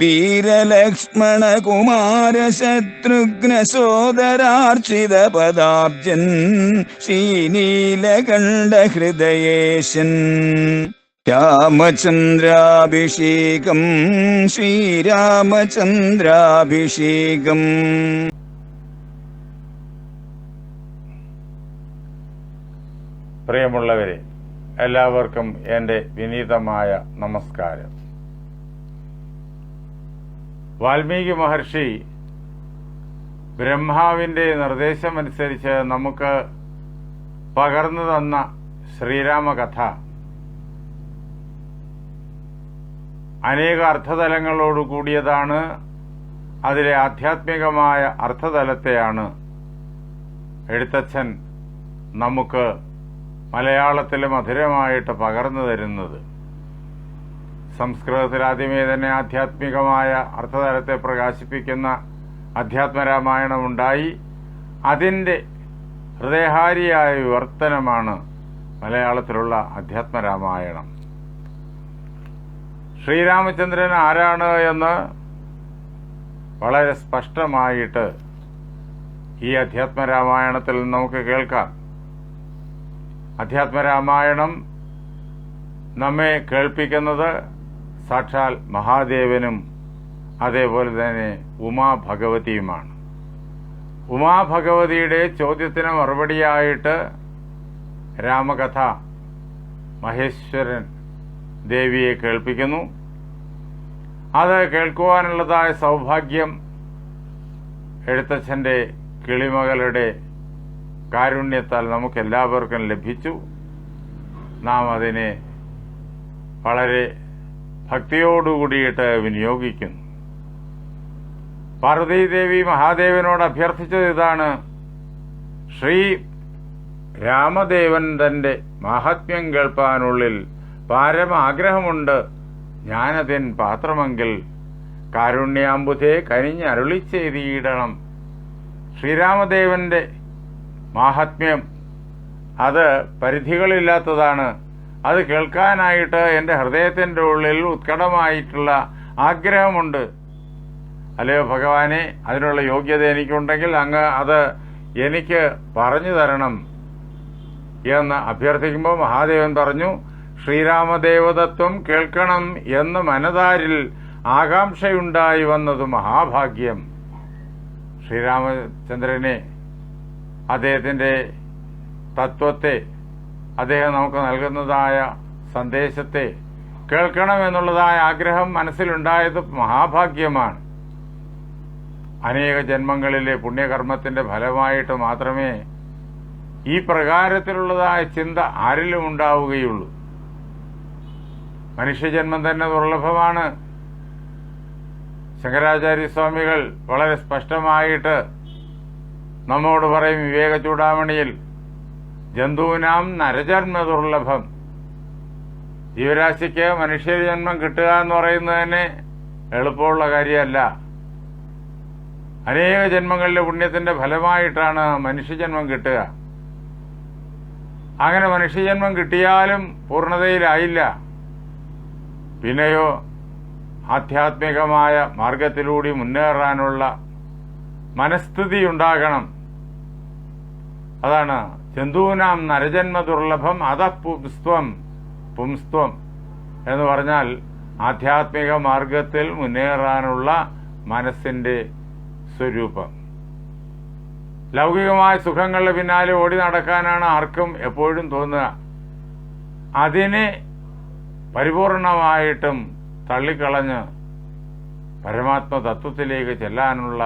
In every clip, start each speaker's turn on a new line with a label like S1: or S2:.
S1: വീരലക്ഷ്മണ കുമാര ശത്രുഘ്ന സോദരാർച്ചിത പദാബ്ജൻ ശ്രീനീലകണ്ഠ ഹൃദയേശൻ രാമചന്ദ്രാഭിഷേകം ശ്രീരാമചന്ദ്രാഭിഷേകം.
S2: പ്രിയമുള്ളവരെ എല്ലാവർക്കും എന്റെ വിനീതമായ നമസ്കാരം. വാൽമീകി മഹർഷി ബ്രഹ്മാവിന്റെ നിർദ്ദേശമനുസരിച്ച് നമുക്ക് പകർന്നു തന്ന ശ്രീരാമകഥ. അനേക അർത്ഥതലങ്ങളോട് കൂടിയതാണ് അതിലെ ആധ്യാത്മികമായ അർത്ഥതലത്തെയാണ് എഴുത്തച്ഛൻ നമുക്ക് മലയാളത്തിൽ മധുരമായിട്ട് പകർന്നു തരുന്നത്. സംസ്കൃതത്തിൽ ആദ്യമേ തന്നെ ആധ്യാത്മികമായ അർത്ഥതലത്തെ പ്രകാശിപ്പിക്കുന്ന അധ്യാത്മരാമായണമുണ്ടായി. അതിന്റെ ഹൃദയഹാരിയായ വിവർത്തനമാണ് മലയാളത്തിലുള്ള അധ്യാത്മരാമായണം. ശ്രീരാമചന്ദ്രൻ ആരാണ് എന്ന് വളരെ സ്പഷ്ടമായിട്ട് ഈ അധ്യാത്മരാമായണത്തിൽ നമുക്ക് കേൾക്കാം. അധ്യാത്മരാമായണം നമ്മെ കേൾപ്പിക്കുന്നത് സാക്ഷാൽ മഹാദേവനും അതേപോലെ തന്നെ ഉമാഭഗവതിയുമാണ്. ഉമാഭഗവതിയുടെ ചോദ്യത്തിന് മറുപടിയായിട്ട് രാമകഥ മഹേശ്വരൻ ദേവിയെ കേൾപ്പിക്കുന്നു. അത് കേൾക്കുവാനുള്ളതായ സൗഭാഗ്യം എഴുത്തച്ഛന്റെ കിളിമകളുടെ കാരുണ്യത്താൽ നമുക്കെല്ലാവർക്കും ലഭിച്ചു. നാം അതിനെ വളരെ ഭക്തിയോടുകൂടിയിട്ട് വിനിയോഗിക്കുന്നു. പാർവതീദേവി മഹാദേവനോട് അഭ്യർത്ഥിച്ചത് ഇതാണ്. ശ്രീ രാമദേവൻ തന്റെ മാഹാത്മ്യം കേൾപ്പാനുള്ളിൽ പാരമാഗ്രഹമുണ്ട്. ഞാനതിൻ പാത്രമെങ്കിൽ കാരുണ്യാമ്പുധേ കനിഞ്ഞരുളി ചെയ്തിടണം. ശ്രീരാമദേവന്റെ മാഹാത്മ്യം അത് പരിധികളില്ലാത്തതാണ്. അത് കേൾക്കാനായിട്ട് എന്റെ ഹൃദയത്തിന്റെ ഉള്ളിൽ ഉത്കടമായിട്ടുള്ള ആഗ്രഹമുണ്ട്. അല്ലയോ ഭഗവാനെ? അതിനുള്ള യോഗ്യത എനിക്കുണ്ടെങ്കിൽ അങ്ങ് അത് എനിക്ക് പറഞ്ഞു തരണം എന്ന് അഭ്യർത്ഥിക്കുമ്പോൾ മഹാദേവൻ പറഞ്ഞു ശ്രീരാമദേവതത്വം കേൾക്കണം എന്ന് മനതാരിൽ ആകാംക്ഷയുണ്ടായി വന്നത് മഹാഭാഗ്യം. ശ്രീരാമചന്ദ്രനെ അദ്ദേഹത്തിന്റെ തത്വത്തെ അദ്ദേഹം നമുക്ക് നൽകുന്നതായ സന്ദേശത്തെ കേൾക്കണമെന്നുള്ളതായ ആഗ്രഹം മനസ്സിലുണ്ടായത് മഹാഭാഗ്യമാണ്. അനേക ജന്മങ്ങളിലെ പുണ്യകർമ്മത്തിന്റെ ഫലമായിട്ട് മാത്രമേ ഈ പ്രകാരത്തിലുള്ളതായ ചിന്ത ആരിലും ഉണ്ടാവുകയുള്ളൂ. മനുഷ്യജന്മം തന്നെ ദുർലഭമാണ്. ശങ്കരാചാര്യസ്വാമികൾ വളരെ സ്പഷ്ടമായിട്ട് നമ്മോട് പറയും വിവേക ചൂടാമണിയിൽ ജന്തുവിനാം നരജന്മ ദുർലഭം ജീവരാശിക്ക് മനുഷ്യ ജന്മം കിട്ടുക എന്ന് പറയുന്നത് തന്നെ എളുപ്പമുള്ള കാര്യമല്ല. അനേക ജന്മങ്ങളിലെ പുണ്യത്തിന്റെ ഫലമായിട്ടാണ് മനുഷ്യജന്മം കിട്ടുക. അങ്ങനെ മനുഷ്യജന്മം കിട്ടിയാലും പൂർണതയിലായില്ല. പിന്നെയോ ആധ്യാത്മികമായ മാർഗത്തിലൂടെ മുന്നേറാനുള്ള മനസ്ഥിതി ഉണ്ടാകണം. അതാണ് ജന്തുവിനാം നരജന്മ ദുർലഭം അത പുംസ്ത്വം പുംസ്ത്വം എന്ന് പറഞ്ഞാൽ ആധ്യാത്മിക മാർഗത്തിൽ മുന്നേറാനുള്ള മനസ്സിന്റെ സ്വരൂപം. ലൗകികമായ സുഖങ്ങളുടെ പിന്നാലെ ഓടി നടക്കാനാണ് ആർക്കും എപ്പോഴും തോന്നുക. അതിനെ പരിപൂർണമായിട്ടും തള്ളിക്കളഞ്ഞ് പരമാത്മ തത്വത്തിലേക്ക് ചെല്ലാനുള്ള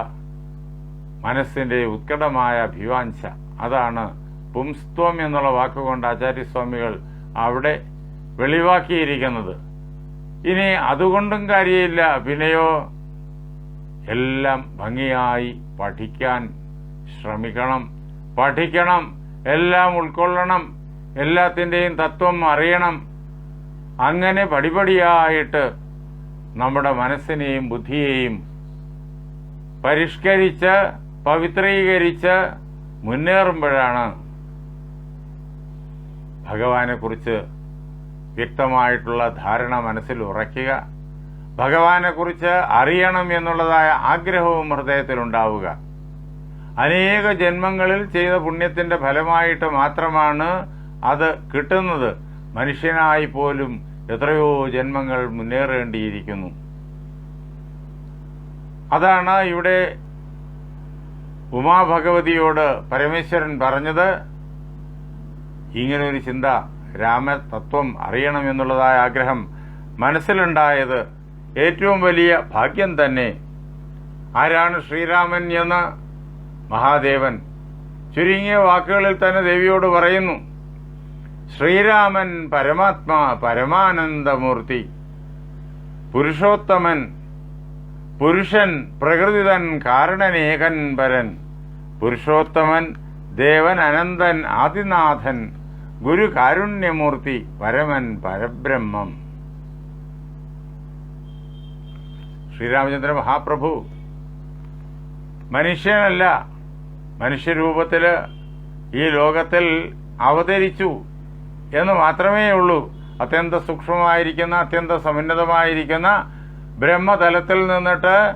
S2: മനസ്സിന്റെ ഉത്കടമായ അഭിവാഞ്ച അതാണ് പുംസ്ത്വം എന്നുള്ള വാക്കുകൊണ്ട് ആചാര്യസ്വാമികൾ അവിടെ വെളിവാക്കിയിരിക്കുന്നത്. ഇനി അതുകൊണ്ടും കാര്യമില്ല. പിന്നെയോ എല്ലാം ഭംഗിയായി പഠിക്കാൻ ശ്രമിക്കണം. പഠിക്കണം. എല്ലാം ഉൾക്കൊള്ളണം. എല്ലാത്തിന്റെയും തത്വം അറിയണം. അങ്ങനെ പടിപടിയായിട്ട് നമ്മുടെ മനസ്സിനെയും ബുദ്ധിയെയും പരിഷ്കരിച്ച് പവിത്രീകരിച്ച് മുന്നേറുമ്പോഴാണ് ഭഗവാനെക്കുറിച്ച് വ്യക്തമായിട്ടുള്ള ധാരണ മനസ്സിൽ ഉറയ്ക്കുക ഭഗവാനെക്കുറിച്ച് അറിയണം എന്നുള്ളതായ ആഗ്രഹവും ഹൃദയത്തിലുണ്ടാവുക. അനേക ജന്മങ്ങളിൽ ചെയ്ത പുണ്യത്തിന്റെ ഫലമായിട്ട് മാത്രമാണ് അത് കിട്ടുന്നത്. മനുഷ്യനായി പോലും എത്രയോ ജന്മങ്ങൾ മുന്നേറേണ്ടിയിരിക്കുന്നു. അതാണ് ഇവിടെ ഉമാഭഗവതിയോട് പരമേശ്വരൻ പറഞ്ഞത്. ഇങ്ങനൊരു ചിന്ത രാമതത്വം അറിയണമെന്നുള്ളതായ ആഗ്രഹം മനസ്സിലുണ്ടായത് ഏറ്റവും വലിയ ഭാഗ്യം തന്നെ ആരാണ് ശ്രീരാമൻ എന്ന് മഹാദേവൻ? ചുരുങ്ങിയ വാക്കുകളിൽ തന്നെ ദേവിയോട് പറയുന്നു ശ്രീരാമൻ പരമാത്മാ പരമാനന്ദമൂർത്തി പുരുഷോത്തമൻ പുരുഷൻ പ്രകൃതിതൻ കാരണനേകൻ പരൻ പുരുഷോത്തമൻ ദേവൻ അനന്തൻ ആദിനാഥൻ ഗുരു കാരുണ്യമൂർത്തി പരമൻ പരബ്രഹ്മം. ശ്രീരാമചന്ദ്ര മഹാപ്രഭു. മനുഷ്യനല്ല മനുഷ്യരൂപത്തിൽ ഈ ലോകത്തിൽ അവതരിച്ചു എന്ന് മാത്രമേ ഉള്ളൂ. അത്യന്ത സൂക്ഷ്മമായിരിക്കുന്ന അത്യന്ത സമുന്നതമായിരിക്കുന്ന ബ്രഹ്മതലത്തിൽ നിന്നിട്ട്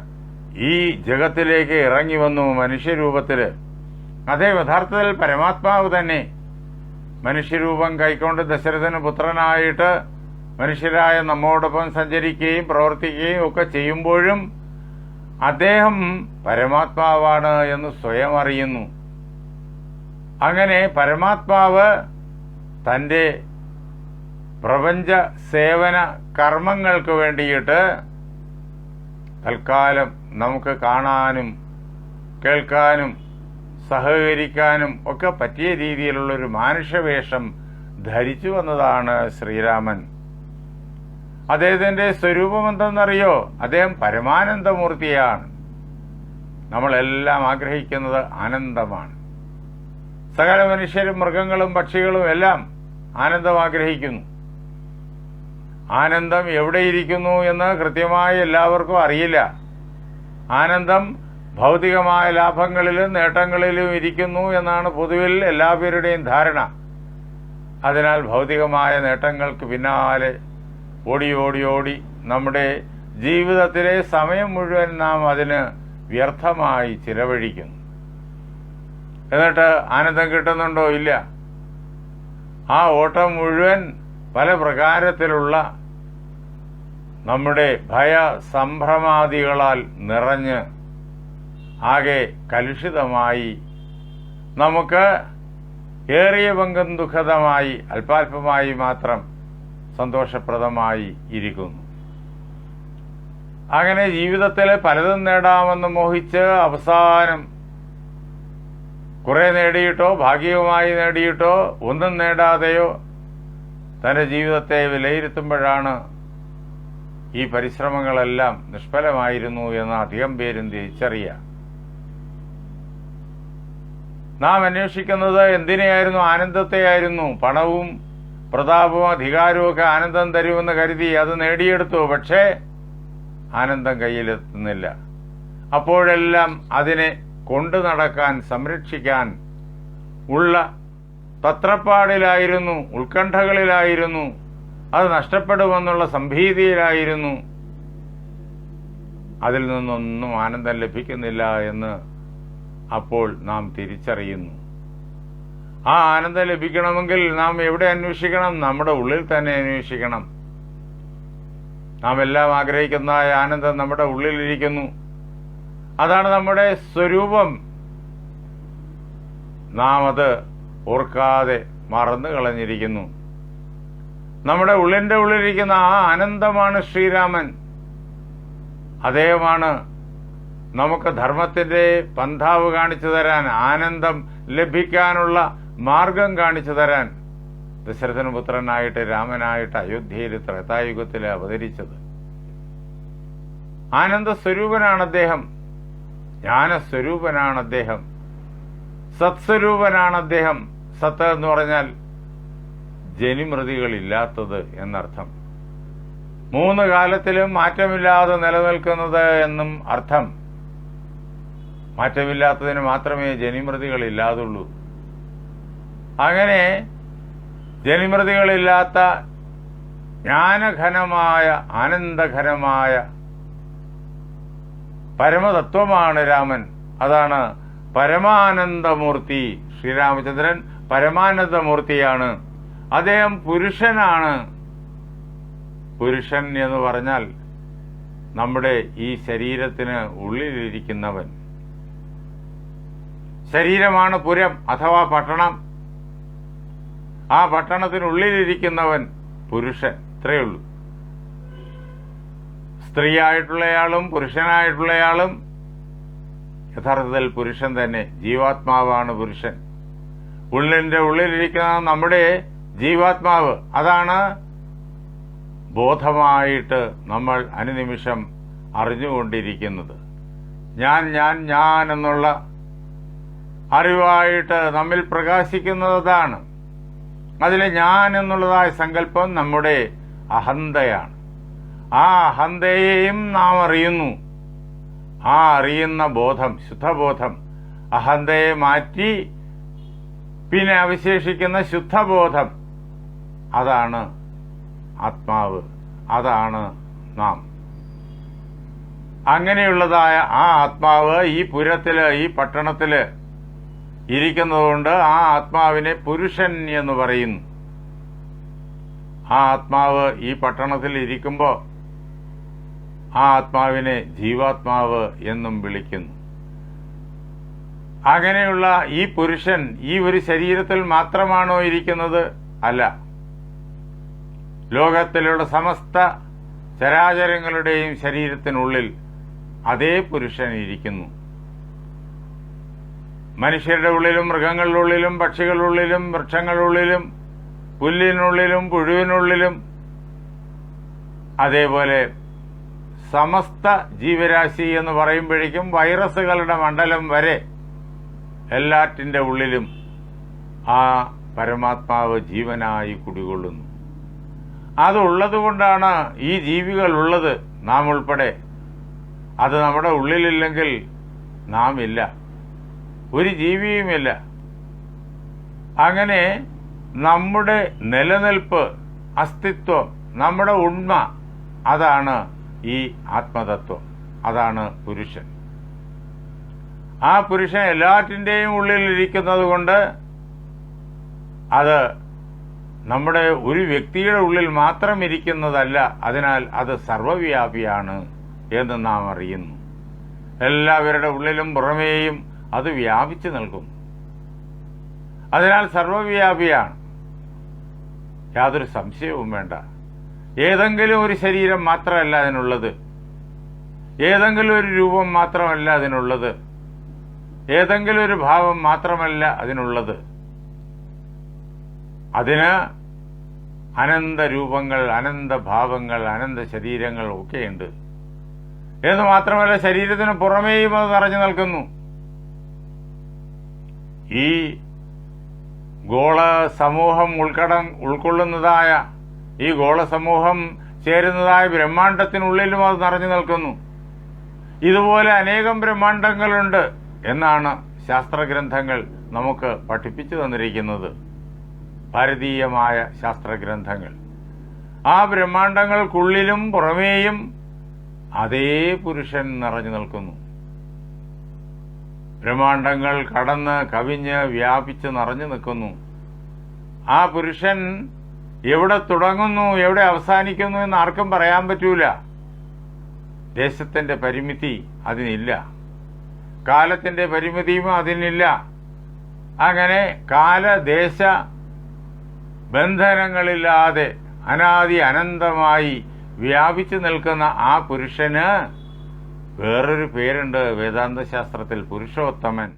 S2: ഈ ജഗത്തിലേക്ക് ഇറങ്ങി വന്നു മനുഷ്യരൂപത്തിൽ അതേ യഥാർത്ഥത്തിൽ പരമാത്മാവ് തന്നെ മനുഷ്യരൂപം കൈക്കൊണ്ട് ദശരഥന് പുത്രനായിട്ട് മനുഷ്യരായ നമ്മോടൊപ്പം സഞ്ചരിക്കുകയും പ്രവർത്തിക്കുകയും ഒക്കെ ചെയ്യുമ്പോഴും അദ്ദേഹം പരമാത്മാവാണ് എന്ന് സ്വയം അറിയുന്നു. അങ്ങനെ പരമാത്മാവ് തന്റെ പ്രപഞ്ച സേവന കർമ്മങ്ങൾക്ക് വേണ്ടിയിട്ട് തൽക്കാലം നമുക്ക് കാണാനും കേൾക്കാനും സഹകരിക്കാനും ഒക്കെ പറ്റിയ രീതിയിലുള്ള ഒരു മാനുഷവേഷം ധരിച്ചു വന്നതാണ് ശ്രീരാമൻ. അദ്ദേഹത്തിന്റെ സ്വരൂപം എന്തെന്നറിയോ അദ്ദേഹം പരമാനന്ദമൂർത്തിയാണ്. നമ്മളെല്ലാം ആഗ്രഹിക്കുന്നത് ആനന്ദമാണ്. സകല മനുഷ്യരും മൃഗങ്ങളും പക്ഷികളും എല്ലാം ആനന്ദം ആഗ്രഹിക്കുന്നു. ആനന്ദം എവിടെയിരിക്കുന്നു എന്ന് കൃത്യമായി എല്ലാവർക്കും അറിയില്ല. ആനന്ദം ഭൗതികമായ ലാഭങ്ങളിലും നേട്ടങ്ങളിലും ഇരിക്കുന്നു എന്നാണ് പൊതുവിൽ എല്ലാവരുടെയും ധാരണ. അതിനാൽ ഭൗതികമായ നേട്ടങ്ങൾക്ക് പിന്നാലെ ഓടി ഓടി ഓടി നമ്മുടെ ജീവിതത്തിലെ സമയം മുഴുവൻ നാം അതിന് വ്യർത്ഥമായി ചിലവഴിക്കുന്നു. എന്നിട്ട് ആനന്ദം കിട്ടുന്നുണ്ടോ? ഇല്ല. ആ ഓട്ടം മുഴുവൻ പല പ്രകാരത്തിലുള്ള നമ്മുടെ ഭയ സംഭ്രമാദികളാൽ നിറഞ്ഞ് ആകെ കലുഷിതമായി. നമുക്ക് ഏറിയ പങ്കും ദുഃഖതമായി അല്പാൽപമായി മാത്രം സന്തോഷപ്രദമായി ഇരിക്കുന്നു. അങ്ങനെ ജീവിതത്തിൽ പലതും നേടാമെന്ന് മോഹിച്ച് അവസാനം കുറേ നേടിയിട്ടോ ഭാഗികമായി നേടിയിട്ടോ ഒന്നും നേടാതെയോ തന്റെ ജീവിതത്തെ വിലയിരുത്തുമ്പോഴാണ് ഈ പരിശ്രമങ്ങളെല്ലാം നിഷ്ഫലമായിരുന്നു എന്ന് അധികം പേരും തിരിച്ചറിയുക. നാം അന്വേഷിക്കുന്നത് എന്തിനെയായിരുന്നു ആനന്ദത്തെയായിരുന്നു? പണവും പ്രതാപവും അധികാരവും ഒക്കെ ആനന്ദം തരുമെന്ന് കരുതി അത് നേടിയെടുത്തു. പക്ഷേ ആനന്ദം കയ്യിലെത്തുന്നില്ല അപ്പോഴെല്ലാം അതിനെ കൊണ്ടു നടക്കാൻ സംരക്ഷിക്കാൻ ഉള്ള തത്രപ്പാടിലായിരുന്നു ഉത്കണ്ഠകളിലായിരുന്നു. അത് നഷ്ടപ്പെടുമെന്നുള്ള സംഭീതിയിലായിരുന്നു. അതിൽ നിന്നൊന്നും ആനന്ദം ലഭിക്കുന്നില്ല എന്ന് അപ്പോൾ നാം തിരിച്ചറിയുന്നു. ആ ആനന്ദം ലഭിക്കണമെങ്കിൽ നാം എവിടെ അന്വേഷിക്കണം? നമ്മുടെ ഉള്ളിൽ തന്നെ അന്വേഷിക്കണം. നാം എല്ലാം ആഗ്രഹിക്കുന്ന ആനന്ദം നമ്മുടെ ഉള്ളിലിരിക്കുന്നു അതാണ് നമ്മുടെ സ്വരൂപം. നാം അത് ഓർക്കാതെ മറന്നു കളഞ്ഞിരിക്കുന്നു. നമ്മുടെ ഉള്ളിന്റെ ഉള്ളിലിരിക്കുന്ന ആ ആനന്ദമാണ് ശ്രീരാമൻ. അദ്ദേഹമാണ് നമുക്ക് ധർമ്മത്തിന്റെ പന്ഥാവ് കാണിച്ചു തരാൻ ആനന്ദം ലഭിക്കാനുള്ള മാർഗം കാണിച്ചു തരാൻ ദശരഥന പുത്രനായിട്ട് രാമനായിട്ട് അയോധ്യയിൽ ത്രേതായുഗത്തിൽ അവതരിച്ചത്. ആനന്ദ സ്വരൂപനാണ് അദ്ദേഹം. ജ്ഞാനസ്വരൂപനാണ് അദ്ദേഹം. സത്സ്വരൂപനാണ് അദ്ദേഹം. സത്ത് എന്ന് പറഞ്ഞാൽ ജനിമൃതികളില്ലാത്തത് എന്നർത്ഥം. മൂന്ന് കാലത്തിലും മാറ്റമില്ലാതെ നിലനിൽക്കുന്നത് എന്നും അർത്ഥം. മാറ്റമില്ലാത്തതിന് മാത്രമേ ജനിമൃതികൾ ഇല്ലാതുള്ളൂ. അങ്ങനെ ജനിമൃതികളില്ലാത്ത ജ്ഞാനഘനമായ ആനന്ദഘനമായ പരമതത്വമാണ് രാമൻ. അതാണ് പരമാനന്ദമൂർത്തി ശ്രീരാമചന്ദ്രൻ പരമാനന്ദമൂർത്തിയാണ്. അദ്ദേഹം പുരുഷനാണ്. പുരുഷൻ എന്ന് പറഞ്ഞാൽ നമ്മുടെ ഈ ശരീരത്തിന് ഉള്ളിലിരിക്കുന്നവൻ. ശരീരമാണ് പുരം അഥവാ പട്ടണം. ആ പട്ടണത്തിനുള്ളിലിരിക്കുന്നവൻ പുരുഷൻ. ഇത്രയേ ഉള്ളൂ. സ്ത്രീയായിട്ടുള്ളയാളും പുരുഷനായിട്ടുള്ളയാളും യഥാർത്ഥത്തിൽ പുരുഷൻ തന്നെ. ജീവാത്മാവാണ് പുരുഷൻ. ഉള്ളിന്റെ ഉള്ളിലിരിക്കുന്ന നമ്മുടെ ജീവാത്മാവ്. അതാണ് ബോധമായിട്ട് നമ്മൾ അനുനിമിഷം അറിഞ്ഞുകൊണ്ടിരിക്കുന്നത്. ഞാൻ ഞാൻ ഞാൻ എന്നുള്ള അറിവായിട്ട് നമ്മിൽ പ്രകാശിക്കുന്നതാണ്. അതിൽ ഞാൻ എന്നുള്ളതായ സങ്കല്പം നമ്മുടെ അഹന്തയാണ്. ആ അഹന്തയെയും നാം അറിയുന്നു. ആ അറിയുന്ന ബോധം ശുദ്ധബോധം അഹന്തയെ മാറ്റി പിന്നെ അവശേഷിക്കുന്ന ശുദ്ധബോധം അതാണ് ആത്മാവ് അതാണ് നാം. അങ്ങനെയുള്ളതായ ആ ആത്മാവ് ഈ പുരത്തിൽ ഈ പട്ടണത്തിൽ ഇരിക്കുന്നതുകൊണ്ട് ആ ആത്മാവിനെ പുരുഷൻ എന്ന് പറയുന്നു. ആ ആത്മാവ് ഈ പട്ടണത്തിൽ ഇരിക്കുമ്പോൾ ആ ആത്മാവിനെ ജീവാത്മാവ് എന്നും വിളിക്കുന്നു. അങ്ങനെയുള്ള ഈ പുരുഷൻ ഈ ഒരു ശരീരത്തിൽ മാത്രമാണോ ഇരിക്കുന്നത്? അല്ല. ലോകത്തിലുള്ള സമസ്ത ചരാചരങ്ങളുടെയും ശരീരത്തിനുള്ളിൽ അതേ പുരുഷൻ ഇരിക്കുന്നു. മനുഷ്യരുടെ ഉള്ളിലും മൃഗങ്ങളുടെ ഉള്ളിലും പക്ഷികളുടെ ഉള്ളിലും വൃക്ഷങ്ങളുടെ ഉള്ളിലും പുല്ലിനുള്ളിലും പുഴുവിനുള്ളിലും അതേപോലെ സമസ്ത ജീവരാശി എന്ന് പറയുമ്പോഴേക്കും വൈറസുകളുടെ മണ്ഡലം വരെ എല്ലാറ്റിന്റെ ഉള്ളിലും ആ പരമാത്മാവ് ജീവനായി കുടികൊള്ളുന്നു. അതുള്ളതുകൊണ്ടാണ് ഈ ജീവികൾ ഉള്ളത് നാം ഉൾപ്പെടെ അത് നമ്മുടെ ഉള്ളിലില്ലെങ്കിൽ നാം ഇല്ല ഒരു ജീവിയുമില്ല. അങ്ങനെ നമ്മുടെ നിലനിൽപ്പ് അസ്തിത്വം നമ്മുടെ ഉണ്മ അതാണ് ഈ ആത്മതത്വം. അതാണ് പുരുഷൻ. ആ പുരുഷൻ എല്ലാറ്റിന്റെയും ഉള്ളിൽ ഇരിക്കുന്നത് കൊണ്ട് അത് നമ്മുടെ ഒരു വ്യക്തിയുടെ ഉള്ളിൽ മാത്രം ഇരിക്കുന്നതല്ല അതിനാൽ അത് സർവവ്യാപിയാണ് എന്ന് നാം അറിയുന്നു. എല്ലാവരുടെ ഉള്ളിലും പുറമേയും അത് വ്യാപിച്ചു നൽകും അതിനാൽ സർവവ്യാപിയാണ്. യാതൊരു സംശയവും വേണ്ട. ഏതെങ്കിലും ഒരു ശരീരം മാത്രമല്ല അതിനുള്ളത്. ഏതെങ്കിലും ഒരു രൂപം മാത്രമല്ല അതിനുള്ളത്. ഏതെങ്കിലും ഒരു ഭാവം മാത്രമല്ല അതിനുള്ളത്. അതിന് അനന്ത രൂപങ്ങൾ അനന്ത ഭാവങ്ങൾ അനന്ത ശരീരങ്ങൾ ഒക്കെയുണ്ട്. എന്ന് മാത്രമല്ല ശരീരത്തിന് പുറമേയും അത് നിറഞ്ഞു നിൽക്കുന്നു. ഈ ഗോള സമൂഹം ഉൾക്കടം ഉൾക്കൊള്ളുന്നതായ ഈ ഗോള സമൂഹം ചേരുന്നതായ ബ്രഹ്മാണ്ടത്തിനുള്ളിലും അത് നിറഞ്ഞു നിൽക്കുന്നു. ഇതുപോലെ അനേകം ബ്രഹ്മാണ്ടങ്ങളുണ്ട് എന്നാണ് ശാസ്ത്രഗ്രന്ഥങ്ങൾ നമുക്ക് പഠിപ്പിച്ചു തന്നിരിക്കുന്നത്. ഭാരതീയമായ ശാസ്ത്രഗ്രന്ഥങ്ങൾ. ആ ബ്രഹ്മാണ്ടങ്ങൾക്കുള്ളിലും പുറമേയും അതേ പുരുഷൻ നിറഞ്ഞു നിൽക്കുന്നു. ബ്രഹ്മാണ്ടങ്ങൾ കടന്ന് കവിഞ്ഞ് വ്യാപിച്ച് നിറഞ്ഞു നിൽക്കുന്നു. ആ പുരുഷൻ എവിടെ തുടങ്ങുന്നു എവിടെ അവസാനിക്കുന്നു എന്ന് ആർക്കും പറയാൻ പറ്റൂല. ദേശത്തിന്റെ പരിമിതി അതിനില്ല. കാലത്തിന്റെ പരിമിതിയും അതിനില്ല. അങ്ങനെ കാലദേശ ബന്ധനങ്ങളില്ലാതെ അനാദി അനന്തമായി വ്യാപിച്ചു നിൽക്കുന്ന ആ പുരുഷന് വേറൊരു പേരുണ്ട് വേദാന്തശാസ്ത്രത്തിൽ പുരുഷോത്തമൻ.